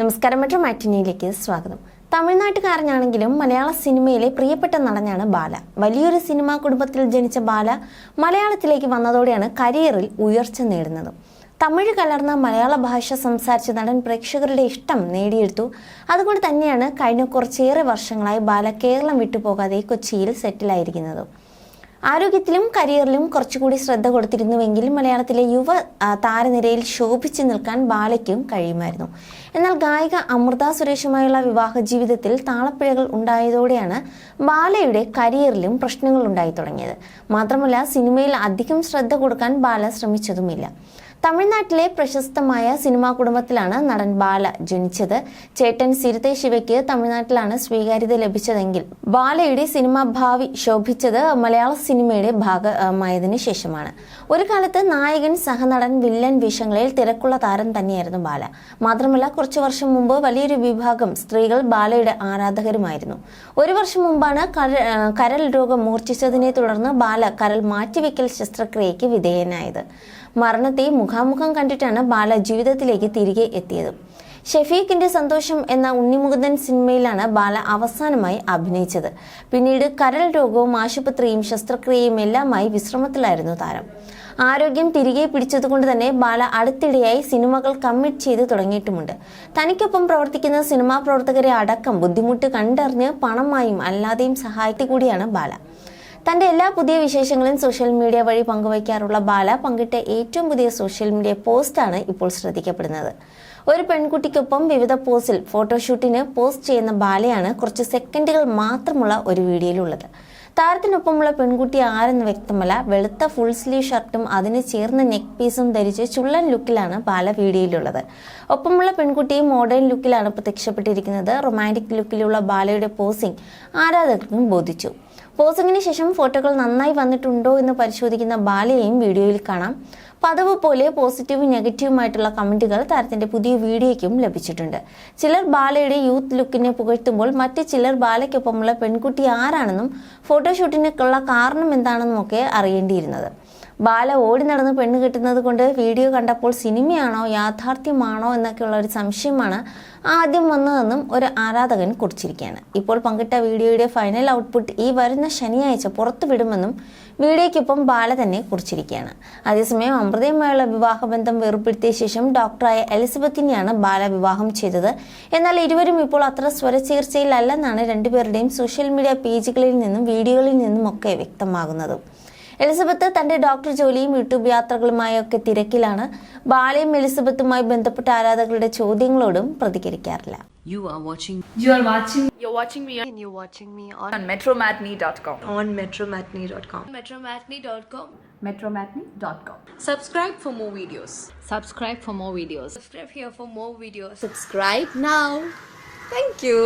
നമസ്കാരം മെട്രോ മാറ്റിനിയിലേക്ക് സ്വാഗതം. തമിഴ്നാട്ടുകാരനാണെങ്കിലും മലയാള സിനിമയിലെ പ്രിയപ്പെട്ട നടനാണ് ബാല. വലിയൊരു സിനിമാ കുടുംബത്തിൽ ജനിച്ച ബാല മലയാളത്തിലേക്ക് വന്നതോടെയാണ് കരിയറിൽ ഉയർച്ച നേടുന്നത്. തമിഴ് കലർന്ന മലയാള ഭാഷ സംസാരിച്ച നടൻ പ്രേക്ഷകരുടെ ഇഷ്ടം നേടിയെടുത്തു. അതുകൊണ്ട് തന്നെയാണ് കഴിഞ്ഞ കുറച്ചേറെ വർഷങ്ങളായി ബാല കേരളം വിട്ടുപോകാതെ കൊച്ചിയിൽ സെറ്റിലായിരിക്കുന്നത്. ആരോഗ്യത്തിലും കരിയറിലും കുറച്ചുകൂടി ശ്രദ്ധ കൊടുത്തിരുന്നുവെങ്കിൽ മലയാളത്തിലെ യുവ താരനിരയിൽ ശോഭിച്ചു നിൽക്കാൻ ബാലയ്ക്കും കഴിയുമായിരുന്നു. എന്നാൽ ഗായിക അമൃത സുരേഷുമായുള്ള വിവാഹ ജീവിതത്തിൽ താളപ്പിഴകൾ ഉണ്ടായതോടെയാണ് ബാലയുടെ കരിയറിലും പ്രശ്നങ്ങൾ ഉണ്ടായി തുടങ്ങിയത്. മാത്രമല്ല സിനിമയിൽ അധികം ശ്രദ്ധ കൊടുക്കാൻ ബാല ശ്രമിച്ചതുമില്ല. തമിഴ്നാട്ടിലെ പ്രശസ്തമായ സിനിമാ കുടുംബത്തിലാണ് നടൻ ബാല ജനിച്ചത്. ചേട്ടൻ സിരുത്തെ ശിവയ്ക്ക് തമിഴ്നാട്ടിലാണ് സ്വീകാര്യത ലഭിച്ചതെങ്കിൽ ബാലയുടെ സിനിമാ ഭാവി ശോഭിച്ചത് മലയാള സിനിമയുടെ ഭാഗമായതിനു ശേഷമാണ്. ഒരു കാലത്ത് നായകൻ സഹനടൻ വില്ലൻ വേഷങ്ങളിൽ തിരക്കുള്ള താരം തന്നെയായിരുന്നു ബാല. മാത്രമല്ല കുറച്ചു വർഷം മുമ്പ് വലിയൊരു വിഭാഗം സ്ത്രീകൾ ബാലയുടെ ആരാധകരുമായിരുന്നു. ഒരു വർഷം മുമ്പാണ് കരൽ രോഗം മൂർച്ഛിച്ചതിനെ തുടർന്ന് ബാല കരൽ മാറ്റിവെക്കൽ ശസ്ത്രക്രിയയ്ക്ക് വിധേയനായത്. മരണത്തെ മുഖാമുഖം കണ്ടിട്ടാണ് ബാല ജീവിതത്തിലേക്ക് തിരികെ എത്തിയത്. ഷെഫീഖിന്റെ സന്തോഷം എന്ന ഉണ്ണിമുകുന്ദൻ സിനിമയിലാണ് ബാല അവസാനമായി അഭിനയിച്ചത്. പിന്നീട് കരൾ രോഗവും ആശുപത്രിയും ശസ്ത്രക്രിയയും എല്ലാമായി വിശ്രമത്തിലായിരുന്നു താരം. ആരോഗ്യം തിരികെ പിടിച്ചതുകൊണ്ട് തന്നെ ബാല അടുത്തിടെയായി സിനിമകൾ കമ്മിറ്റ് ചെയ്ത് തുടങ്ങിയിട്ടുമുണ്ട്. തനിക്കൊപ്പം പ്രവർത്തിക്കുന്ന സിനിമാ പ്രവർത്തകരെ അടക്കം ബുദ്ധിമുട്ട് കണ്ടറിഞ്ഞ് പണമായും അല്ലാതെയും സഹായത്തി കൂടിയാണ് ബാല. തന്റെ എല്ലാ പുതിയ വിശേഷങ്ങളും സോഷ്യൽ മീഡിയ വഴി പങ്കുവയ്ക്കാറുള്ള ബാല പങ്കിട്ട ഏറ്റവും പുതിയ സോഷ്യൽ മീഡിയ പോസ്റ്റാണ് ഇപ്പോൾ ശ്രദ്ധിക്കപ്പെടുന്നത്. ഒരു പെൺകുട്ടിക്കൊപ്പം വിവിധ പോസിൽ ഫോട്ടോഷൂട്ടിന് പോസ്റ്റ് ചെയ്യുന്ന ബാലയാണ് കുറച്ച് സെക്കൻഡുകൾ മാത്രമുള്ള ഒരു വീഡിയോയിലുള്ളത്. താരത്തിനൊപ്പമുള്ള പെൺകുട്ടി ആരെന്ന് വ്യക്തമല്ല വെളുത്ത ഫുൾ സ്ലീവ് ഷർട്ടും അതിന് ചേർന്ന നെക്ക് പീസും ധരിച്ച് ചുള്ളൻ ലുക്കിലാണ് ബാല വീഡിയോയിലുള്ളത്. ഒപ്പമുള്ള പെൺകുട്ടിയും മോഡേൺ ലുക്കിലാണ് പ്രത്യക്ഷപ്പെട്ടിരിക്കുന്നത്. റൊമാന്റിക് ലുക്കിലുള്ള ബാലയുടെ പോസിംഗ് ആരാധകർക്കും ബോധിച്ചു. പോസിംഗിന് ശേഷം ഫോട്ടോകൾ നന്നായി വന്നിട്ടുണ്ടോ എന്ന് പരിശോധിക്കുന്ന ബാലയെയും വീഡിയോയിൽ കാണാം. പതിവ് പോലെ പോസിറ്റീവും നെഗറ്റീവുമായിട്ടുള്ള കമന്റുകൾ താരത്തിന്റെ പുതിയ വീഡിയോയ്ക്കും ലഭിച്ചിട്ടുണ്ട്. ചിലർ ബാലയുടെ യൂത്ത് ലുക്കിനെ പുകഴ്ത്തുമ്പോൾ മറ്റ് ചിലർ ബാലയ്ക്കൊപ്പമുള്ള പെൺകുട്ടി ആരാണെന്നും ഫോട്ടോഷൂട്ടിനൊക്കെയുള്ള കാരണം എന്താണെന്നും ഒക്കെ അറിയേണ്ടിയിരുന്നത്. ബാല ഓടി നടന്ന് പെണ്ണ് കിട്ടുന്നത് കൊണ്ട് വീഡിയോ കണ്ടപ്പോൾ സിനിമയാണോ യാഥാർത്ഥ്യമാണോ എന്നൊക്കെയുള്ള ഒരു സംശയമാണ് ആദ്യം വന്നതെന്നും ഒരു ആരാധകൻ കുറിച്ചിരിക്കുകയാണ്. ഇപ്പോൾ പങ്കിട്ട വീഡിയോയുടെ ഫൈനൽ ഔട്ട്പുട്ട് ഈ വരുന്ന ശനിയാഴ്ച പുറത്തുവിടുമെന്നും വീഡിയോയ്ക്കൊപ്പം ബാല തന്നെ കുറിച്ചിരിക്കുകയാണ്. അതേസമയം അമൃതയുമായുള്ള വിവാഹബന്ധം വേർപ്പെടുത്തിയ ശേഷം ഡോക്ടറായ എലിസബത്തിനെയാണ് ബാല വിവാഹം ചെയ്തത്. എന്നാൽ ഇരുവരും ഇപ്പോൾ അത്ര സ്വരച്ചീർച്ചയിലല്ലെന്നാണ് രണ്ടുപേരുടെയും സോഷ്യൽ മീഡിയ പേജുകളിൽ നിന്നും വീഡിയോകളിൽ നിന്നും ഒക്കെ വ്യക്തമാകുന്നത്. എലിസബത്ത് തന്റെ ഡോക്ടർ ജോലിയും യൂട്യൂബ് യാത്രകളുമായൊക്കെ തിരക്കിലാണ് ബാലയും എലിസബത്തുമായി ബന്ധപ്പെട്ട ആരാധകരുടെ ചോദ്യങ്ങളോടും പ്രതികരിക്കാറില്ല You are watching You are watching You're watching me and you're watching me on, on metromatney.com. on metromatney.com. Metromatney.com. metromatney.com. Subscribe for more videos. subscribe for more videos. Subscribe here for more videos. Subscribe now. Thank you.